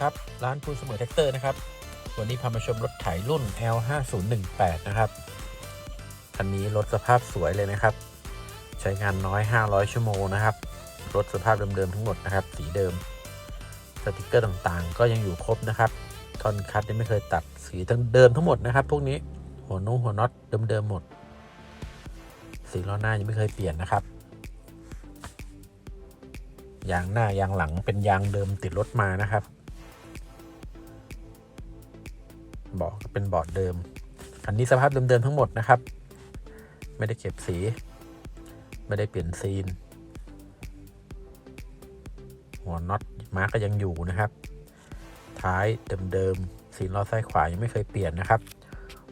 ครับ ร้านภูเสมอแท็กเตอร์นะครับ วันนี้พามาชมรถไถรุ่น L5018 นะครับ คันนี้รถสภาพสวยเลยนะครับ ใช้งานน้อย 500 ชั่วโมงนะครับ รถสภาพเดิมๆทั้งหมดนะครับ สีเดิม สติกเกอร์ต่างๆ ก็ยังอยู่ครบนะครับท่อนคัดยังไม่เคยตัดสีทั้งเดิมทั้งหมดนะครับ พวกนี้หัวนุ่งหัวน็อตเดิมๆหมด สีล้อหน้ายังไม่เคยเปลี่ยนนะครับยางหน้ายางหลังเป็นยางเดิมติดรถมานะครับ บาะก็เป็นเบาะเดิมคันนี้สภาพเดิมๆทั้งหมดนะครับ ไม่ได้เก็บสี ไม่ได้เปลี่ยนซีน หัวน็อตมาร์กก็ยังอยู่นะครับ ท้ายเดิมๆซีนล้อซ้ายขวายังไม่เคยเปลี่ยนนะครับ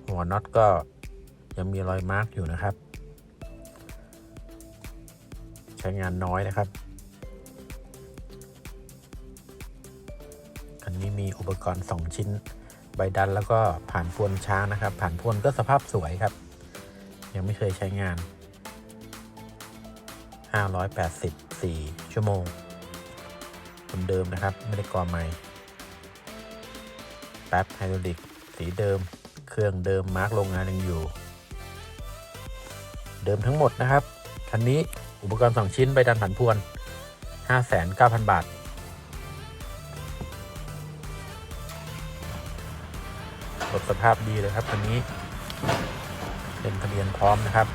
หัวน็อตก็ยังมีรอยมาร์กอยู่นะครับ ใช้งานน้อยนะครับคันนี้มีอุปกรณ์ 2 ชิ้น ใบดันแล้วก็ผ่านพวนช้างนะครับ ผ่านพวนก็สภาพสวยครับ ยังไม่เคยใช้งาน 584 ชั่วโมงเดิมนะครับ ไม่ได้กอใหม่แป๊บไฮดรอลิกสีเดิม เครื่องเดิมมาร์กโรงงานยังอยู่ เดิมทั้งหมดนะครับ คันนี้อุปกรณ์ 2 ชิ้นใบดันผ่านพวน 59,000 บาท รถสภาพดีเลยครับคันนี้ เป็นทะเบียนพร้อมนะครับ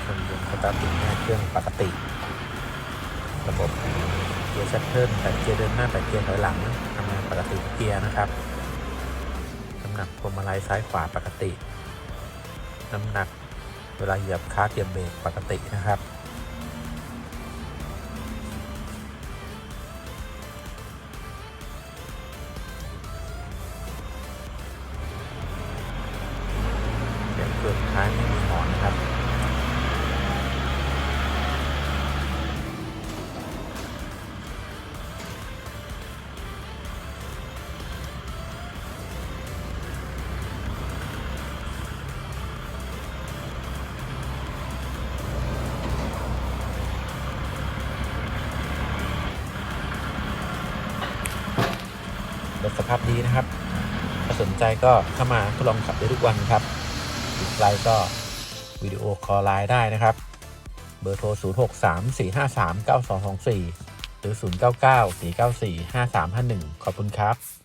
เครื่องยนต์สตาร์ทติดง่าเครื่องปกติ ระบบเกียร์ชัตเทิลแต่เกียร์เดินหน้าแต่เกียร์ถอยหลังทำงานปกติเกียร์นะครับน้ำหนักพวงมาลัยซ้ายขวาปกติ น้ำหนักเวลาเหยียบคาร์เหยียบเบรกปกตินะครับาพดีนะครับถ้าสนใจก็เข้ามาทดลองขับได้ทุกวันครับอีกไลน์ก็วิดีโอคอลไลน์ได้นะครับ เบอร์โทร 0 6 3 4 5 3 9 2 2 4 หรือ 0 9 9 4 9 4 5 3 5 1 ขอบคุณครับ